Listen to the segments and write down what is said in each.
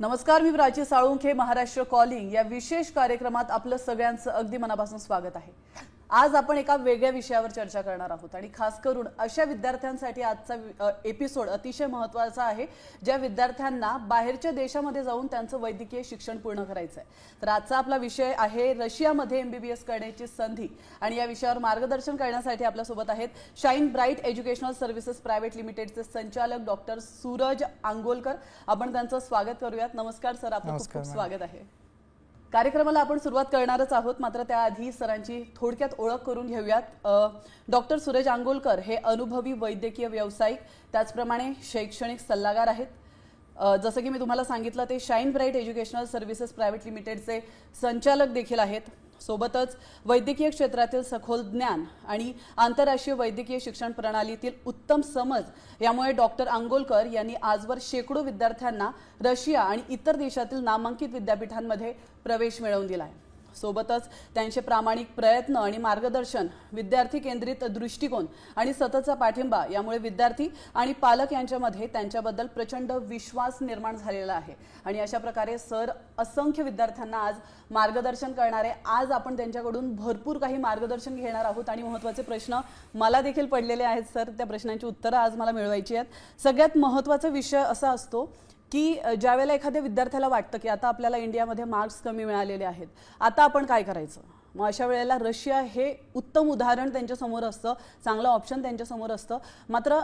नमस्कार मी प्राची साळुंखे महाराष्ट्र कॉलिंग या विशेष कार्यक्रमात आपलं सगळ्यांचं अगदी मनापासून स्वागत आहे. आज आपण एका वेगळ्या विषयावर चर्चा करणार आहोत आणि खास करून अशा विद्यार्थ्यांसाठी आजचा एपिसोड अतिशय महत्त्वाचा आहे ज्या विद्यार्थ्यांना बाहेरच्या देशामध्ये जाऊन त्यांचं वैद्यकीय शिक्षण पूर्ण करायचं आहे तर आजचा आपला विषय आहे रशियामध्ये एमबीबीएस करण्याची संधी आणि या विषयावर मार्गदर्शन करण्यासाठी आपल्यासोबत आहेत Shine Bright Educational Services Private लिमिटेडचे संचालक डॉक्टर सूरज आंगोलकर. आपण त्यांचं स्वागत करूयात. नमस्कार सर. आपलं खूप खूप. स्वागत आहे. कार्यक्रमाला आपण सुरुवात करणारच आहोत. मात्र त्याआधी सरांची थोडक्यात ओळख करून घेऊयात. डॉक्टर सुरेश आंगोलकर हे अनुभवी वैद्यकीय व्यावसायिक त्याचप्रमाणे शैक्षणिक सल्लागार आहेत. जसं की मी तुम्हाला सांगितलं ते Shine Bright Educational Services Private लिमिटेडचे संचालक देखील आहेत. सोबतच वैद्यकीय क्षेत्रातील सखोल ज्ञान आणि आंतरराष्ट्रीय वैद्यकीय शिक्षण प्रणालीतील उत्तम समज यामुळे डॉक्टर आंगोलकर यांनी आजवर शेकडो विद्यार्थ्यांना रशिया आणि इतर देशातील नामांकित विद्यापीठांमध्ये प्रवेश मिळवून दिला आहे सोबतच त्यांचे प्रामाणिक प्रयत्न आणि मार्गदर्शन विद्यार्थी केंद्रित दृष्टिकोन आणि सततचा पाठिंबा यामुळे विद्यार्थी आणि पालक यांच्यामध्ये त्यांच्याबद्दल प्रचंड विश्वास निर्माण झालेला आहे. आणि अशा प्रकारे सर असंख्य विद्यार्थ्यांना आज मार्गदर्शन करणारे आज आपण त्यांच्याकडून भरपूर काही मार्गदर्शन घेणार आहोत आणि महत्त्वाचे प्रश्न मला देखील पडलेले आहेत सर. त्या प्रश्नांची उत्तरं आज मला मिळवायची आहेत. सगळ्यात महत्त्वाचा विषय असा असतो की ज्यावेळेला एखाद्या विद्यार्थ्याला वाटतं की आता आपल्याला इंडियामध्ये मार्क्स कमी मिळालेले आहेत आता आपण काय करायचं? मग अशा वेळेला रशिया हे उत्तम उदाहरण त्यांच्यासमोर असतं चांगलं ऑप्शन त्यांच्यासमोर असतं. मात्र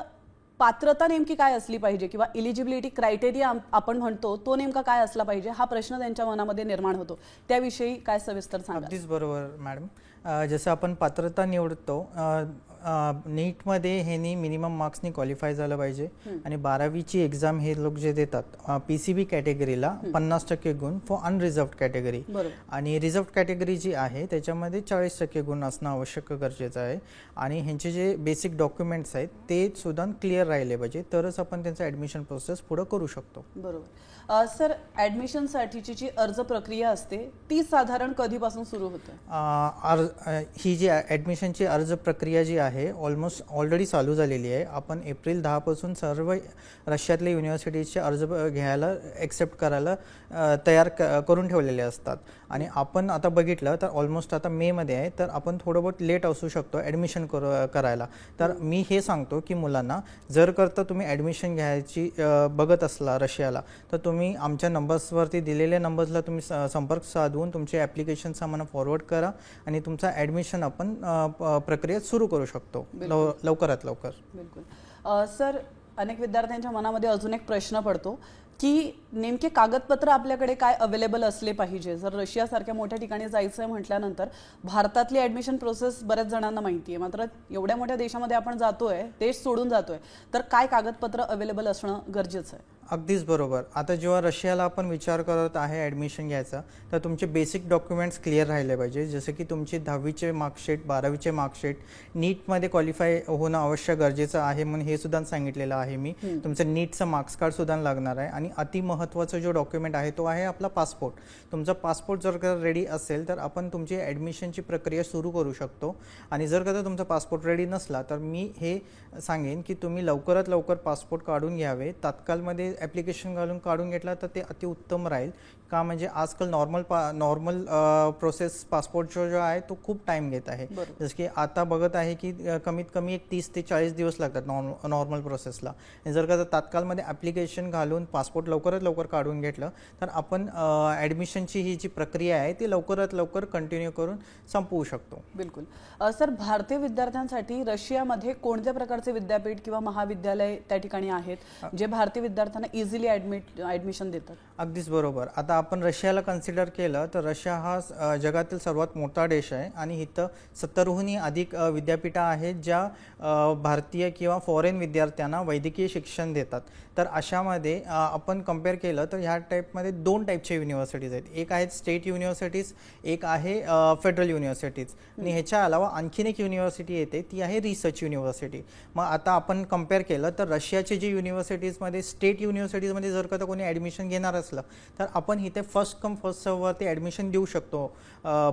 पात्रता नेमकी काय असली पाहिजे किंवा इलिजिबिलिटी क्रायटेरिया आपण म्हणतो तो नेमका काय असला पाहिजे हा प्रश्न त्यांच्या मनामध्ये निर्माण होतो. त्याविषयी काय सविस्तर सांगा बरोबर मॅडम. जसं आपण पात्रता निवडतो नीटमध्ये ह्यांनी मिनिमम मार्क्सनी क्वालिफाय झालं पाहिजे. आणि बारावीची एक्झाम हे लोक जे देतात पी सी बी कॅटेगरीला पन्नास टक्के गुण फॉर अनरिझर्व्ड कॅटेगरी आणि रिझर्व्ड कॅटेगरी जी आहे त्याच्यामध्ये चाळीस टक्के गुण असणं आवश्यक गरजेचं आहे. आणि ह्यांचे जे बेसिक डॉक्युमेंट्स आहेत ते सुद्धा क्लिअर राहिले पाहिजे. तरच आपण त्यांचं ॲडमिशन प्रोसेस पुढं करू शकतो. बरोबर. सर ॲडमिशनसाठीची जी अर्ज प्रक्रिया असते ती साधारण कधीपासून सुरू होते? अर्ज ही जी ॲडमिशनची अर्ज प्रक्रिया जी आहे ऑलमोस्ट ऑलरेडी चालू झालेली आहे. आपण एप्रिल दहापासून सर्व रशियातल्या युनिव्हर्सिटीजचे अर्ज घ्यायला एक्सेप्ट करायला तयार क करून ठेवलेले असतात. आणि आपण आता बघितलं तर ऑलमोस्ट आता मेमध्ये आहे तर आपण थोडं बहुत लेट असू शकतो ॲडमिशन कर करायला. तर मी हे सांगतो की मुलांना जर करता तुम्ही ॲडमिशन घ्यायची बघत असला रशियाला तर तुम्ही आमच्या नंबर्सवरती दिलेल्या नंबर्सला तुम्ही संपर्क साधवून तुमचे ॲप्लिकेशन्स आम्हाला फॉरवर्ड करा आणि तुमचा ॲडमिशन आपण प्रक्रिया सुरू करू शकतो. लव लवकरात लवकर. बिलकुल. सर अनेक विद्यार्थ्यांच्या मनामध्ये अजून एक प्रश्न पडतो. की नेमके कागदपत्र आपल्याकडे काय अवेलेबल असले पाहिजे? जर रशियासारख्या मोठ्या ठिकाणी जायचं आहे म्हटल्यानंतर भारतातली ॲडमिशन प्रोसेस बऱ्याच जणांना माहिती आहे मात्र एवढ्या मोठ्या देशामध्ये आपण जातोय देश सोडून जातोय तर काय कागदपत्र अवेलेबल असणं गरजेचं आहे? अगदीच बरोबर. आता जेव्हा रशियाला आपण विचार करत आहे ॲडमिशन घ्यायचा तर तुमचे बेसिक डॉक्युमेंट्स क्लिअर राहिले पाहिजे. जसं की तुमची दहावीचे मार्कशीट बारावीचे मार्कशीट नीटमध्ये क्वालिफाय होणं आवश्यक गरजेचं आहे म्हणून हे सुद्धा सांगितलेलं आहे मी. तुमचं नीटचं मार्क्स कार्ड सुद्धा लागणार आहे. आणि अति महत्त्वाचा जो डॉक्युमेंट आहे तो आहे आपला पासपोर्ट तुमचा पासपोर्ट जर का रेडी असेल तर आपण तुमची ॲडमिशनची प्रक्रिया सुरू करू शकतो. आणि जर का तुमचा पासपोर्ट रेडी नसला तर मी हे सांगेन की तुम्ही लवकरात लवकर पासपोर्ट काढून घ्यावे. तात्काळमध्ये ॲप्लिकेशन घालून काढून घेतला तर ते अतिउत्तम राहील. का म्हणजे आजकाल नॉर्मल पा नॉर्मल प्रोसेस पासपोर्टचा जो आहे तो खूप टाईम घेत आहे. जसं की आता बघत आहे की कमीत कमी एक तीस ते चाळीस दिवस लागतात नॉर्म नॉर्मल प्रोसेसला जर का तात्काळमध्ये ॲप्लिकेशन घालून पासपोर्ट लवकरात लवकर काढून घेतलं तर आपण ॲडमिशनची ही जी प्रक्रिया आहे ती लवकरात लवकर कंटिन्यू करून संपवू शकतो. बिलकुल. सर भारतीय विद्यार्थ्यांसाठी रशियामध्ये कोणत्या प्रकारचे विद्यापीठ किंवा महाविद्यालय त्या ठिकाणी आहेत जे भारतीय विद्यार्थ्यांना इझिली ऍडमिट ऍडमिशन देतात? अगदीच बरोबर. आता आपण रशियाला कन्सिडर केलं तर रशिया हा जगातील सर्वात मोठा देश आहे आणि इथं सत्तरहूनही अधिक विद्यापीठं आहेत ज्या भारतीय किंवा फॉरेन विद्यार्थ्यांना वैद्यकीय शिक्षण देतात. तर अशामध्ये आपण कंपेअर केलं तर ह्या टाईपमध्ये दोन टाईपचे युनिव्हर्सिटीज आहेत. एक आहेत स्टेट युनिव्हर्सिटीज एक आहे फेडरल युनिव्हर्सिटीज आणि ह्याच्या अलावा आणखीन एक युनिव्हर्सिटी येते ती आहे रिसर्च युनिव्हर्सिटी मग आता आपण कंपेअर केलं तर रशियाचे जे युनिव्हर्सिटीजमध्ये स्टेट युनिव्हर्सिटीजमध्ये जर का कोणी ॲडमिशन घेणार असलं तर आपण इथे फर्स्ट कम फर्स्ट सर्ववरती ॲडमिशन देऊ शकतो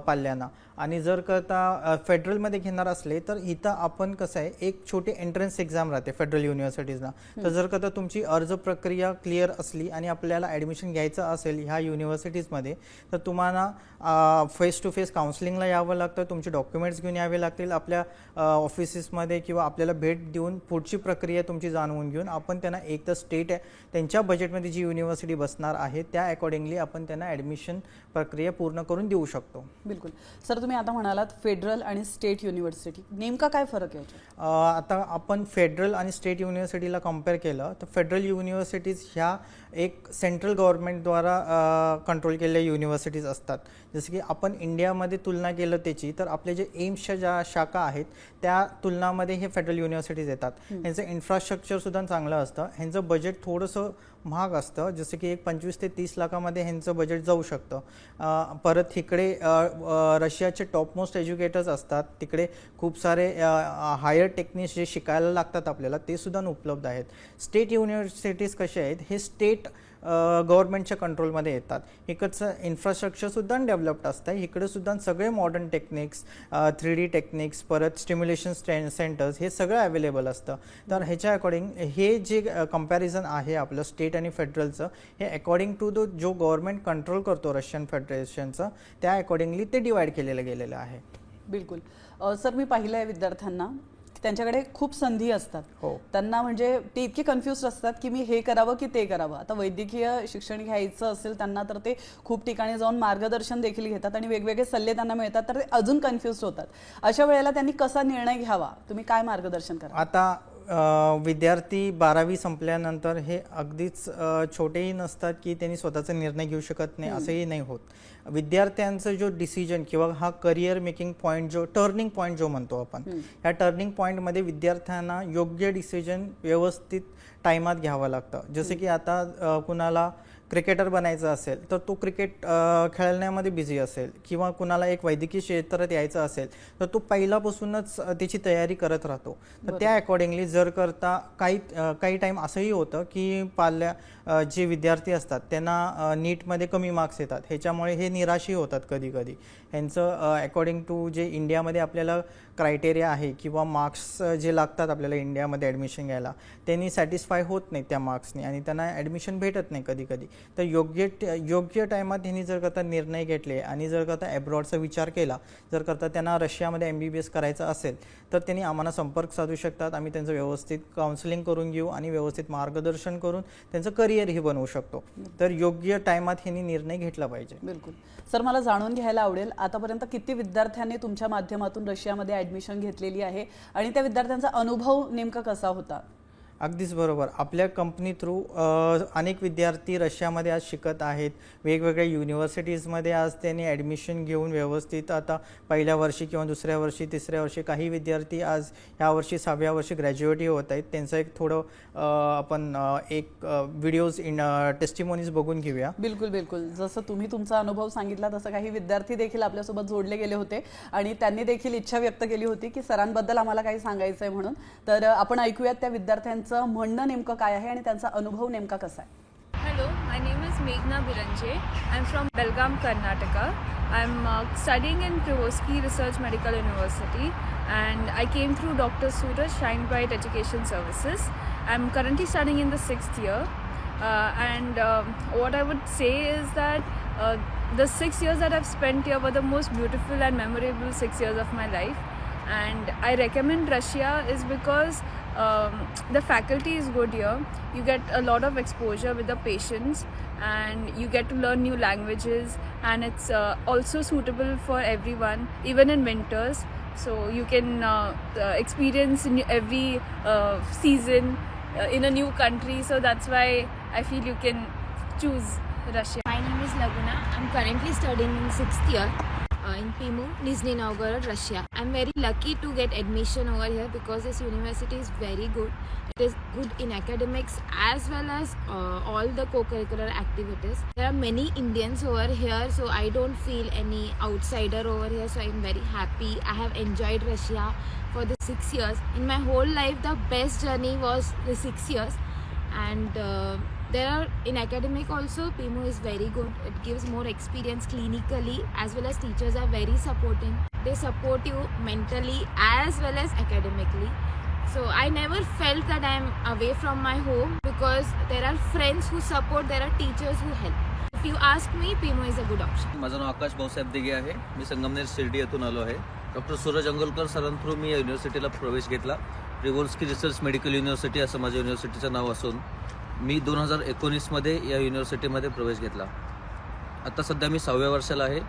पाल्यांना. आणि जर करता फेडरलमध्ये घेणार असले तर इथं आपण कसं आहे एक छोटी एंट्रन्स एक्झाम राहते फेडरल युनिव्हर्सिटीजला तर जर करता तुमची अर्ज प्रक्रिया क्लिअर असली आणि आपल्याला ॲडमिशन घ्यायचं असेल ह्या युनिव्हर्सिटीजमध्ये तर तुम्हाला फेस टू फेस काउन्सिलिंगला यावं लागतं तुमचे डॉक्युमेंट्स घेऊन यावे लागतील आपल्या ऑफिसेसमध्ये किंवा आपल्याला भेट देऊन पुढची प्रक्रिया तुमची जाणून घेऊन आपण त्यांना एक तर स्टेट त्यांच्या बजेटमध्ये जी युनिव्हर्सिटी बसणार आहे त्या अकॉर्डिंगली आपण त्यांना ॲडमिशन प्रक्रिया पूर्ण करून देऊ शकतो. बिलकुल. सर तुम्ही आता म्हणालात फेडरल आणि स्टेट युनिव्हर्सिटी. नेमका काय फरक आहे आता आपण फेडरल आणि स्टेट युनिव्हर्सिटीला कंपेअर केलं तर फेडरल युनिव्हर्सिटीज ह्या एक सेंट्रल गव्हर्नमेंटद्वारा कंट्रोल केलेल्या युनिव्हर्सिटीज असतात. जसं की आपण इंडियामध्ये तुलना केलं त्याची तर आपले जे एम्सच्या ज्या शाखा आहेत त्या तुलनामध्ये हे फेडरल युनिव्हर्सिटीज येतात. ह्यांचं इन्फ्रास्ट्रक्चरसुद्धा चांगलं असतं. ह्यांचं बजेट थोडंसं महाग असतं. जसं की एक पंचवीस ते तीस लाखामध्ये ह्यांचं बजेट जाऊ शकतं. परत इकडे रशियाचे टॉपमोस्ट एज्युकेटर्स असतात. तिकडे खूप सारे हायर टेक्निक्स जे शिकायला लागतात आपल्याला ते सुद्धा उपलब्ध आहेत. स्टेट युनिव्हर्सिटीज कसे आहेत? हे स्टेट गव्हर्नमेंटच्या कंट्रोलमध्ये येतात. इकडचं इन्फ्रास्ट्रक्चरसुद्धा डेव्हलप्ड असतं इकडे सुद्धा सगळे modern techniques three D techniques परत स्टिम्युलेशन सेंटर्स हे सगळं अवेलेबल असतं. तर ह्याच्या अकॉर्डिंग हे जे कंपॅरिझन आहे आपलं स्टेट आणि फेडरलचं हे अकॉर्डिंग टू द जो गव्हर्नमेंट कंट्रोल करतो रशियन फेडरेशनचं त्या अकॉर्डिंगली ते डिवाईड केलेलं गेलेलं आहे. बिलकुल. सर मी पाहिलं आहे विद्यार्थ्यांना. त्यांच्याकडे खूप संधी असतात. हो. त्यांना म्हणजे ते इतके कन्फ्युज असतात की मी हे करावं की ते करावं. आता वैद्यकीय शिक्षण घ्यायचं असेल त्यांना तर ते खूप ठिकाणी जाऊन मार्गदर्शन देखील घेतात आणि वेगवेगळे सल्ले त्यांना मिळतात तर ते अजून कन्फ्युज होतात. अशा वेळेला त्यांनी कसा निर्णय घ्यावा? तुम्ही काय मार्गदर्शन करा आता विद्यार्थी बारावी संपल्यानंतर हे अगदीच छोटेही नसतात की त्यांनी स्वतःचा निर्णय घेऊ शकत नाही असंही नाही होत. विद्यार्थ्यांचं जो डिसिजन किंवा हा करिअर मेकिंग पॉईंट जो टर्निंग पॉईंट जो म्हणतो आपण ह्या टर्निंग पॉईंटमध्ये विद्यार्थ्यांना योग्य डिसिजन व्यवस्थित टायमात घ्यावं लागतं. जसं की आता कुणाला क्रिकेटर बनायचं असेल तर तो क्रिकेट खेळण्यामध्ये बिझी असेल किंवा कुणाला एक वैद्यकीय क्षेत्रात यायचं असेल तर तो पहिल्यापासूनच त्याची तयारी करत राहतो. तर त्या अकॉर्डिंगली जर करता काही काही टाईम असंही होतं की पाल्या जे विद्यार्थी असतात त्यांना नीटमध्ये कमी मार्क्स येतात. ह्याच्यामुळे हे निराशही होतात कधी कधी ह्यांचं अकॉर्डिंग टू जे इंडियामध्ये आपल्याला क्रायटेरिया आहे किंवा मार्क्स जे लागतात आपल्याला इंडियामध्ये ॲडमिशन घ्यायला त्यांनी सॅटिस्फाय होत नाही त्या मार्क्सनी आणि त्यांना ॲडमिशन भेटत नाही कधी कधी तर योग्य ट- योग्य टायमात त्यांनी जर करता निर्णय घेतले आणि जर करता ॲब्रॉडचा विचार केला जर करता त्यांना रशियामध्ये एम बी बी एस करायचं असेल तर त्यांनी आम्हाला संपर्क साधू शकतात. आम्ही त्यांचं व्यवस्थित काउन्सिलिंग करून घेऊ आणि व्यवस्थित मार्गदर्शन करून त्यांचं करिअरही बनवू शकतो. तर योग्य टायमात ह्यांनी निर्णय घेतला पाहिजे. बिलकुल. सर मला जाणून घ्यायला आवडेल आतापर्यंत किती विद्यार्थ्यांनी तुमच्या माध्यमातून रशियामध्ये ॲडमिशन घेतलेली आहे? आणि त्या विद्यार्थ्यांचा अनुभव नेमका कसा होता? अगदीच बरोबर. आपल्या कंपनी थ्रू अनेक विद्यार्थी रशियामध्ये आज शिकत आहेत. वेगवेगळ्या युनिव्हर्सिटीजमध्ये आज त्यांनी ॲडमिशन घेऊन व्यवस्थित आता पहिल्या वर्षी किंवा दुसऱ्या वर्षी तिसऱ्या वर्षी काही विद्यार्थी आज ह्या वर्षी सहाव्या वर्षी ग्रॅज्युएटही होत आहेत. त्यांचं एक थोडं आपण एक व्हिडिओज इन टेस्टिमोनीज बघून घेऊया. बिलकुल बिलकुल. जसं तुम्ही तुमचा अनुभव सांगितला तसं काही विद्यार्थी देखील आपल्यासोबत जोडले गेले होते. आणि त्यांनी देखील इच्छा व्यक्त केली होती की सरांबद्दल आम्हाला काही सांगायचं आहे म्हणून. तर आपण ऐकूयात त्या विद्यार्थ्यांचं म्हणणं नेमकं काय आहे आणि त्यांचा अनुभव नेमका कसा आहे Hello, my name is Meghna Biranje. I'm from Belgaum, Karnataka. I'm uh, studying in Privosky Research Medical University and I came through Dr. Suraj Shine Bright Education Services. I'm currently studying in the sixth year. Uh, and um, what I would say is that uh, the six years that I've spent here were the most beautiful and memorable six years of my life. and I recommend Russia is because um, the faculty is good here. You get a lot of exposure with the patients, and you get to learn new languages, and it's uh, also suitable for everyone, even in winters. So you can uh, uh, experience every uh, season uh, in a new country. So that's why I feel you can choose Russia. My name is Laguna. I'm currently studying in sixth year uh, in Pimu, Nizhny Novgorod, Russia. I'm very lucky to get admission over here because this university is very good. It is good in academics as well as uh, all the co-curricular activities. There are many Indians over here, so I don't feel any outsider over here. So I'm very happy. I have enjoyed Russia for the six years. In my whole life, the best journey was the six years and uh, there are in academic also PMO is very good it gives more experience clinically as well as teachers are very supporting they support you mentally as well as academically. So I never felt that I'm away from my home because there are friends who support, there are teachers who help. If you ask me, PMO is a good option. माझं नाव आकाश भाऊसाहेब दिघे आहे मी संगमनेर शिर्डी येथून आलो आहे doctor Suraj अंगोलकर सरांथ्रू मी युनिव्हर्सिटीला प्रवेश घेतला प्रिवोल्स्की research medical university असं माझ्या युनिव्हर्सिटीचं नाव असून मी दोन हजार एकोणीसमध्ये या युनिव्हर्सिटीमध्ये प्रवेश घेतला. आता सध्या मी सहाव्या वर्षाला आहे.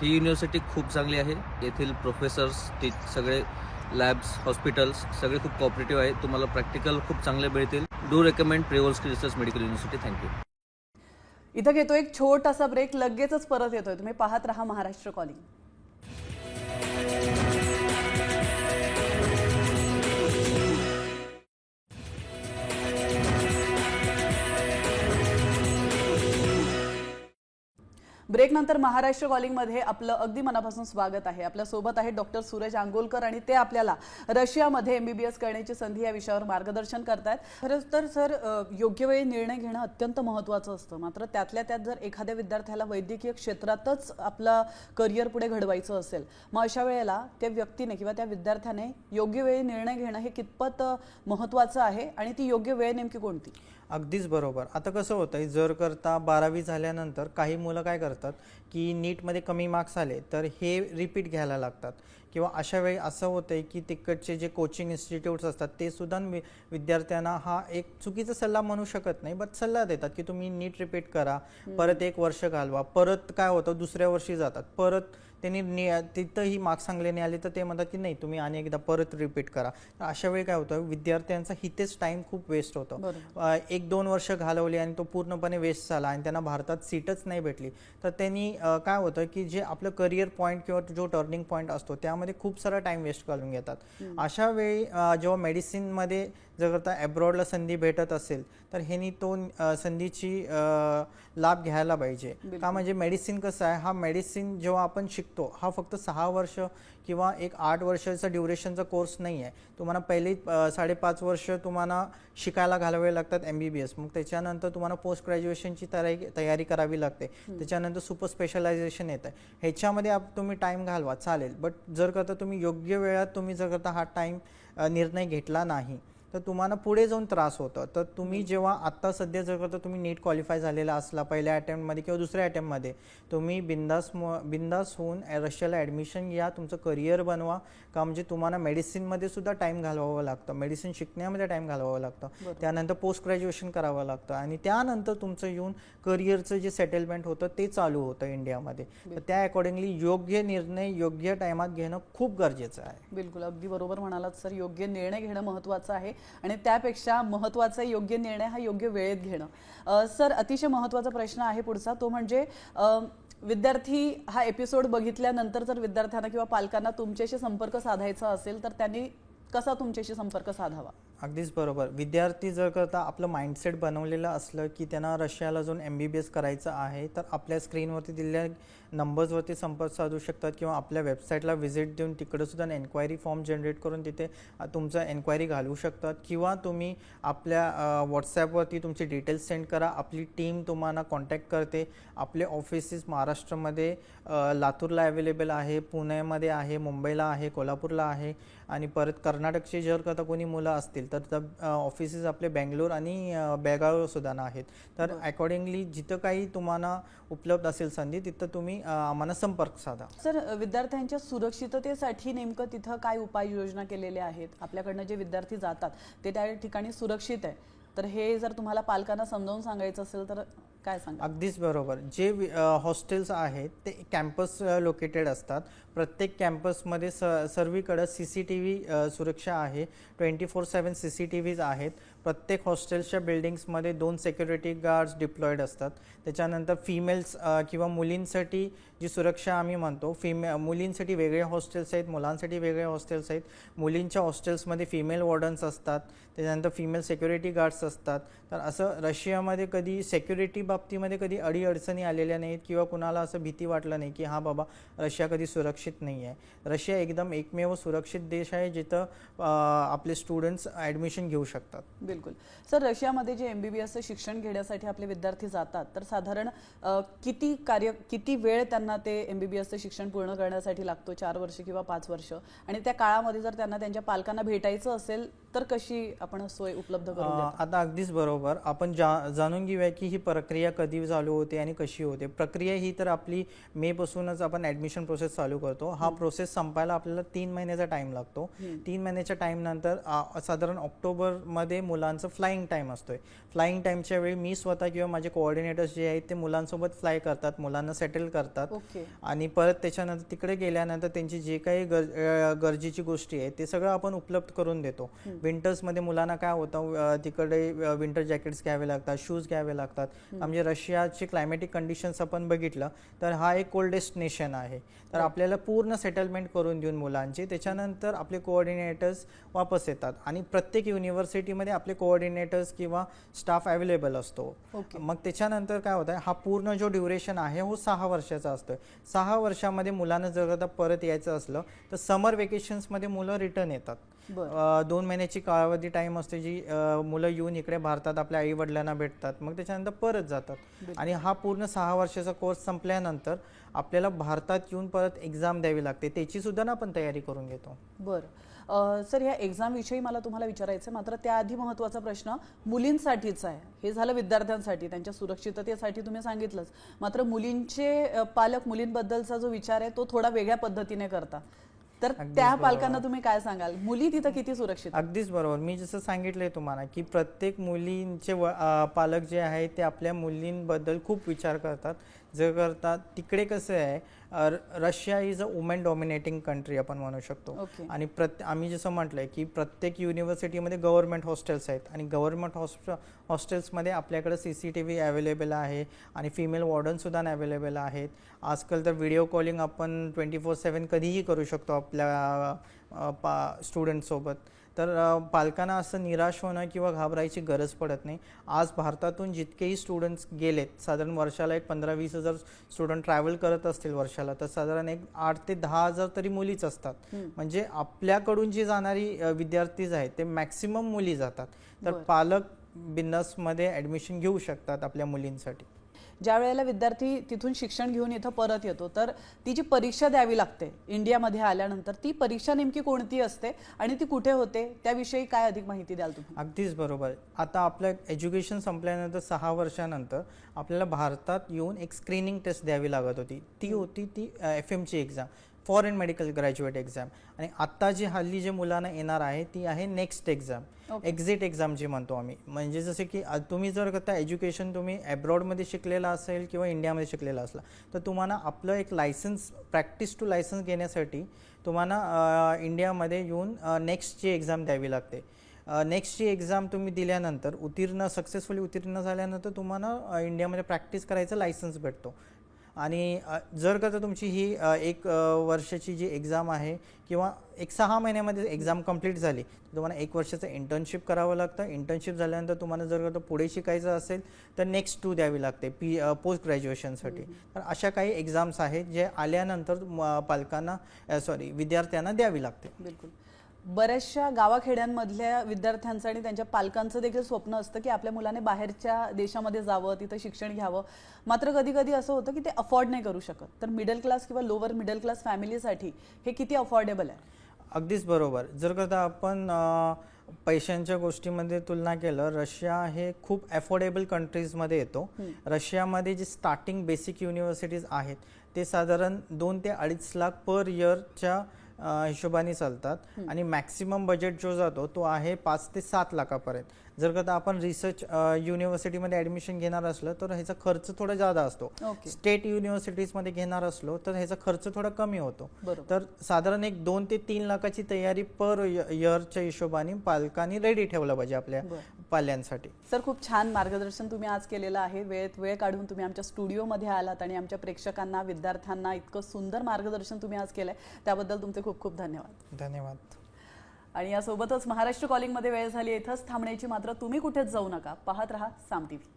ही युनिव्हर्सिटी खूप चांगली आहे. येथील प्रोफेसर्स टी सगळे लॅब्स हॉस्पिटल्स सगळे खूप कॉपरेटिव्ह आहे तुम्हाला प्रॅक्टिकल खूप चांगले मिळतील. Do recommend Privolzhsky research medical university thank you इथं घेतो एक छोटासा ब्रेक लगेचच परत येतोय. तुम्ही पाहत राहा महाराष्ट्र कॉलिंग ब्रेकनंतर महाराष्ट्र कॉलिंगमध्ये आपलं अगदी मनापासून स्वागत आहे. आपल्यासोबत आहे डॉक्टर सूरज आंगोलकर आणि ते आपल्याला रशियामध्ये एमबीबीएस करण्याची संधी या विषयावर मार्गदर्शन करतायत. खरंच तर सर योग्य वेळी निर्णय घेणं अत्यंत महत्त्वाचं असतं. मात्र त्यातल्या त्यात जर एखाद्या विद्यार्थ्याला वैद्यकीय क्षेत्रातच आपलं करिअर पुढे घडवायचं असेल मग अशा वेळेला त्या व्यक्तीने किंवा त्या विद्यार्थ्याने योग्य वेळी निर्णय घेणं हे कितपत महत्त्वाचं आहे आणि ती योग्य वेळ नेमकी कोणती? अगदीच बरोबर. आता कसं होतं आहे जर करता बारावी झाल्यानंतर काही मुलं काय करतात की नीटमध्ये कमी मार्क्स आले तर हे रिपीट घ्यायला लागतात. किंवा अशा वेळी असं होतं आहे की तिकडचे जे कोचिंग इन्स्टिट्यूट्स असतात ते सुद्धा वि विद्यार्थ्यांना हा एक चुकीचा सल्ला म्हणू शकत नाही बट सल्ला देतात की तुम्ही नीट रिपीट करा परत एक वर्ष घालवा. परत काय होतं दुसऱ्या वर्षी जातात. परत त्यांनी नि तिथंही मार्क्स चांगले नाही आले तर ते म्हणतात की नाही तुम्ही आणि एकदा परत रिपीट करा. तर अशा वेळी काय होतं विद्यार्थ्यांचा हितेच टाईम खूप वेस्ट होतो. एक दोन वर्ष घालवली आणि तो पूर्णपणे वेस्ट झाला आणि त्यांना भारतात सीटच नाही भेटली. तर त्यांनी काय होतं की जे आपलं करिअर पॉईंट किंवा जो टर्निंग पॉईंट असतो त्यामध्ये खूप सारा टाइम वेस्ट घालून घेतात. अशा वेळी जेव्हा मेडिसिनमध्ये जर आता अब्रॉडला संधी भेटत असेल तर ह्यांनी तो संधीची लाभ घ्यायला पाहिजे. का म्हणजे मेडिसिन कसं आहे हा मेडिसिन जेव्हा आपण शिकतो. हा फक्त सहा वर्ष किंवा एक आठ वर्षाचा ड्युरेशनचा कोर्स नाही आहे तुम्हाला पहिले साडेपाच वर्ष तुम्हाला शिकायला घालावे लागतात एम बी बी एस मग त्याच्यानंतर तुम्हाला पोस्ट ग्रॅज्युएशनची तयारी तयारी करावी लागते. त्याच्यानंतर सुपर स्पेशलायझेशन येतं ह्याच्यामध्ये आप तुम्ही टाईम घालवा चालेल. बट जर करता तुम्ही योग्य वेळात तुम्ही जर करता हा टाईम निर्णय घेतला नाही तर तुम्हाला पुढे जाऊन त्रास होतं. तर तुम्ही जेव्हा आत्ता सध्या जर करता तुम्ही नीट क्वालिफाय झालेला असला पहिल्या अटेम्प्टमध्ये किंवा दुसऱ्या अटेम्प्टमध्ये तुम्ही बिंदास बिंदास होऊन रशियाला ॲडमिशन घ्या तुमचं करिअर बनवा. का म्हणजे तुम्हाला मेडिसिनमध्ये सुद्धा टाईम घालवावं लागतं. मेडिसिन शिकण्यामध्ये टाईम घालवावं लागतं. त्यानंतर पोस्ट ग्रॅज्युएशन करावं लागतं. आणि त्यानंतर तुमचं येऊन करिअरचं जे सेटलमेंट होतं ते चालू होतं इंडियामध्ये. तर त्या अकॉर्डिंगली योग्य निर्णय योग्य टायमात घेणं खूप गरजेचं आहे. बिलकुल. अगदी बरोबर म्हणालात सर. योग्य निर्णय घेणं महत्त्वाचं आहे. आणि त्यापेक्षा महत्त्वाचा योग्य निर्णय हा योग्य वेळेत घेणं. सर अतिशय महत्त्वाचा प्रश्न आहे पुढचा. तो म्हणजे विद्यार्थी हा एपिसोड बघितल्यानंतर जर विद्यार्थ्यांना किंवा पालकांना तुमच्याशी संपर्क साधायचा असेल तर त्यांनी कसा तुमच्याशी संपर्क साधावा? अगदीच बरोबर. विद्यार्थी जर करता आपलं माइंडसेट बनवलेलं असलं की त्यांना रशियाला जाऊन एम बी बी एस करायचं आहे तर आपल्या स्क्रीनवरती दिलेल्या नंबर्सवरती संपर्क साधू शकतात किंवा आपल्या वेबसाईटला व्हिजिट देऊन तिकडं सुद्धा एन्क्वायरी फॉर्म जनरेट करून तिथे तुमचं एन्क्वायरी घालू शकतात. किंवा तुम्ही आपल्या व्हॉट्सॲपवरती तुमचे डिटेल्स सेंड करा. आपली टीम तुम्हाला कॉन्टॅक्ट करते. आपले ऑफिसेस महाराष्ट्रामध्ये लातूरला अवेलेबल आहे पुण्यामध्ये आहे मुंबईला आहे कोल्हापूरला आहे आणि परत कर्नाटकचे जर का कोणी मुलं असतील तर ऑफिसेस आपले बेंगलोर आणि अ, बेळगाव सुद्धा आहेत. तर अकॉर्डिंगली जिथं काही तुम्हाला उपलब्ध असेल संधी तिथं तुम्ही आम्हाला संपर्क साधा. सर विद्यार्थ्यांच्या सुरक्षिततेसाठी नेमकं तिथं काय उपाययोजना केलेल्या आहेत? आपल्याकडनं जे विद्यार्थी जातात ते त्या ठिकाणी सुरक्षित आहे. तर हे जर तुम्हाला पालकांना समजावून सांगायचं असेल तर काय सांगा अगदीच बरोबर. जे हॉस्टेल्स आहेत ते कॅम्पस लोकेटेड असतात. प्रत्येक कॅम्पसमध्ये स सर्वीकडं सी सी टी व्ही सुरक्षा आहे. Twenty four seven C C T Vs आहेत. प्रत्येक हॉस्टेल्सच्या बिल्डिंग्समध्ये दोन सेक्युरिटी गार्ड्स डिप्लॉईड असतात. त्याच्यानंतर फिमेल्स किंवा मुलींसाठी जी सुरक्षा आम्ही म्हणतो फिमे मुलींसाठी वेगळे हॉस्टेल्स आहेत मुलांसाठी वेगळे हॉस्टेल्स आहेत. मुलींच्या हॉस्टेल्समध्ये फिमेल वॉर्डन्स असतात. त्याच्यानंतर फिमेल सेक्युरिटी गार्ड्स असतात. तर असं रशियामध्ये कधी सेक्युरिटी बाबतीमध्ये कधी अडीअडचणी आलेल्या नाहीत किंवा कुणाला असं भीती वाटलं नाही की हा बाबा रशिया कधी सुरक्षित नाही आहे रशिया एकदम एकमेव सुरक्षित देश आहे जिथं आपले स्टुडंट्स ॲडमिशन घेऊ शकतात. बिलकुल. सर रशियामध्ये जे एमबीबीएसचं शिक्षण घेण्यासाठी आपले विद्यार्थी जातात तर साधारण अ, किती कार्य किती वेळ त्यांना ते एमबीबीएसचं शिक्षण पूर्ण करण्यासाठी लागतो? चार वर्ष किंवा पाच वर्ष? आणि त्या काळामध्ये जर त्यांना त्यांच्या पालकांना भेटायचं असेल तर कशी आपण सोय उपलब्ध देतो? आता अगदीच बरोबर. आपण जा जाणून घेऊया की ही प्रक्रिया कधी चालू होते आणि कशी होते. प्रक्रिया ही तर आपली मे पासूनच आपण ॲडमिशन प्रोसेस चालू करतो. हा प्रोसेस संपायला आपल्याला तीन महिन्याचा टाइम लागतो. तीन महिन्याच्या टाइम नंतर साधारण ऑक्टोबरमध्ये मुलांचं फ्लाईंग टाइम असतोय. फ्लाईंग टाइमच्या वेळी मी स्वतः किंवा माझे कोऑर्डिनेटर्स जे आहेत ते मुलांसोबत फ्लाय करतात. मुलांना सेटल करतात. आणि परत त्याच्यानंतर तिकडे गेल्यानंतर त्यांची जे काही गरजेची गोष्टी आहेत ते सगळं आपण उपलब्ध करून देतो. विंटर्समध्ये मुलांना काय होतं तिकडे विंटर जॅकेट्स घ्यावे लागतात शूज घ्यावे लागतात. म्हणजे रशियाची क्लायमॅटिक कंडिशन्स आपण बघितलं तर हा एक कोल्डेस्ट नेशन आहे. तर आपल्याला पूर्ण सेटलमेंट करून देऊन मुलांची त्याच्यानंतर आपले कोऑर्डिनेटर्स वापस येतात. आणि प्रत्येक युनिव्हर्सिटीमध्ये आपले कोऑर्डिनेटर्स किंवा स्टाफ अवेलेबल असतो. ओके. मग त्याच्यानंतर काय होतं हा पूर्ण जो ड्युरेशन आहे हो सहा वर्षाचा असतोय. सहा वर्षामध्ये मुलांना जर आता परत यायचं असलं तर समर वेकेशन्समध्ये मुलं रिटर्न येतात. दोन महिन्याची कालावधी टाईम असते जी मुलं येऊन इकडे भारतात आपल्या आई वडिलांना भेटतात. मग त्याच्यानंतर परत जातात. आणि हा पूर्ण सहा वर्षाचा कोर्स संपल्यानंतर आपल्याला भारतात येऊन परत एक्झाम द्यावी लागते. त्याची सुद्धा ना आपण तयारी करून घेतो. बरं. सर या एक्झाम विषयी मला तुम्हाला विचारायचं आहे मात्र त्याआधी महत्त्वाचा प्रश्न मुलींसाठीच आहे. हे झालं विद्यार्थ्यांसाठी. त्यांच्या सुरक्षिततेसाठी तुम्ही सांगितलंच. मात्र मुलींचे पालक मुलींबद्दलचा जो विचार आहे तो थोडा वेगळ्या पद्धतीने करतात. तर त्या पालकांना तुम्ही काय सांगाल? मुली तिथं किती सुरक्षित? अगदीच बरोबर. मी जसं सांगितलंय तुम्हाला की प्रत्येक मुलींचे पालक जे आहेत ते आपल्या मुलींबद्दल खूप विचार करतात. जे करतात तिकडे कसं आहे Russia is a women dominating country आपण म्हणू शकतो. आणि प्रत्ये आम्ही जसं म्हटलंय की प्रत्येक युनिव्हर्सिटीमध्ये गव्हर्नमेंट हॉस्टेल्स आहेत. आणि गव्हर्नमेंट हॉस्ट हॉस्टेल्समध्ये आपल्याकडे C C T V available आहे आणि फिमेल वॉर्डनसुद्धा अवेलेबल आहेत. आजकाल तर व्हिडिओ कॉलिंग आपण ट्वेंटी फोर सेवन कधीही करू शकतो आपल्या पा स्टुडंटसोबत तर पालकांना असं निराश होणं किंवा घाबरायची गरज पडत नाही. आज भारतातून जितकेही स्टुडंट्स गेलेत साधारण वर्षाला एक पंधरा वीस हजार स्टुडंट ट्रॅव्हल करत असतील वर्षाला तर साधारण एक आठ ते दहा हजार तरी मुलीच असतात. म्हणजे आपल्याकडून जी जाणारी विद्यार्थीज आहेत ते मॅक्सिमम मुली जातात. तर. पालक बिन्नसमध्ये ॲडमिशन घेऊ शकतात आपल्या मुलींसाठी. ज्या वेळेला विद्यार्थी तिथून शिक्षण घेऊन इथं परत येतो तर ती जी परीक्षा द्यावी लागते इंडियामध्ये आल्यानंतर ती परीक्षा नेमकी कोणती असते आणि ती कुठे होते त्याविषयी काय अधिक माहिती द्याल तुम्ही? अगदीच बरोबर. आता आपलं एज्युकेशन संपल्यानंतर सहा वर्षानंतर आपल्याला भारतात येऊन एक स्क्रीनिंग टेस्ट द्यावी लागत होती. ती होती ती F एमची exam foreign medical graduate exam आणि आत्ता जी हल्ली जे मुलांना येणार आहे ती आहे नेक्स्ट एक्झाम. एक्झिट एक्झाम जी म्हणतो आम्ही. म्हणजे जसे की तुम्ही जर आता एज्युकेशन तुम्ही अब्रॉडमध्ये शिकलेला असेल किंवा इंडियामध्ये शिकलेला असला तर तुम्हाला आपलं एक लायसन्स प्रॅक्टिस टू लायसन्स घेण्यासाठी तुम्हाला इंडियामध्ये येऊन नेक्स्टची एक्झाम द्यावी लागते. नेक्स्टची एक्झाम तुम्ही दिल्यानंतर उत्तीर्ण सक्सेसफुली उत्तीर्ण झाल्यानंतर तुम्हाला इंडियामध्ये प्रॅक्टिस करायचं लायसन्स भेटतो. आणि जर का तुमची ही एक वर्षाची जी एक्झाम आहे किंवा एक सहा महिन्यामध्ये एक्झाम कंप्लीट झाली तर तुम्हाला एक वर्षाचं इंटर्नशिप करावं लागतं. इंटर्नशिप झाल्यानंतर तुम्हाला जर का पुढे शिकायचं असेल तर नेक्स्ट टू द्यावी लागते पी पोस्ट ग्रॅज्युएशनसाठी. तर अशा काही एक्झाम्स आहेत जे आल्यानंतर पालकांना सॉरी विद्यार्थ्यांना द्यावी लागते. बिलकुल. बऱ्याचशा गावाखेड्यांमधल्या विद्यार्थ्यांचं आणि त्यांच्या पालकांचं देखील स्वप्न असतं की आपल्या मुलाने बाहेरच्या देशामध्ये जावं तिथं शिक्षण घ्यावं. मात्र कधी कधी असं होतं की ते अफोर्ड नाही करू शकत. तर मिडल क्लास किंवा लोअर मिडल क्लास फॅमिलीसाठी हे किती अफोर्डेबल आहे? अगदीच बरोबर. जर का आपण पैशांच्या गोष्टीमध्ये तुलना केलं रशिया हे खूप अफोर्डेबल कंट्रीजमध्ये येतो. रशियामध्ये जे स्टार्टिंग बेसिक युनिव्हर्सिटीज आहेत ते साधारण दोन ते अडीच लाख पर इयरच्या हिशोबाने चालतात. आणि मॅक्सिमम बजेट जो जातो तो आहे पाच ते सात लाखापर्यंत. जर का आपण रिसर्च युनिव्हर्सिटीमध्ये ॲडमिशन घेणार असलं तर ह्याचा खर्च थोडा जादा असतो. स्टेट युनिव्हर्सिटीजमध्ये घेणार असलो तर ह्याचा खर्च थोडा कमी होतो. तर साधारण एक दोन ते तीन लाखाची तयारी पर इयरच्या हिशोबाने पालकांनी रेडी ठेवलं पाहिजे आपल्या पाल्यांसाठी. सर खूप छान मार्गदर्शन तुम्ही आज केलेलं आहे. वेळेत वेळ काढून तुम्ही आमच्या स्टुडिओमध्ये आलात आणि आमच्या प्रेक्षकांना विद्यार्थ्यांना इतकं सुंदर मार्गदर्शन तुम्ही आज केलंय. त्याबद्दल तुमचे खूप खूप धन्यवाद. धन्यवाद. आणि यासोबतच महाराष्ट्र कॉलिंगमध्ये वेळ झाली इथंच थांबण्याची मात्र तुम्ही कुठेच जाऊ नका. पाहत रहा साम टीव्ही.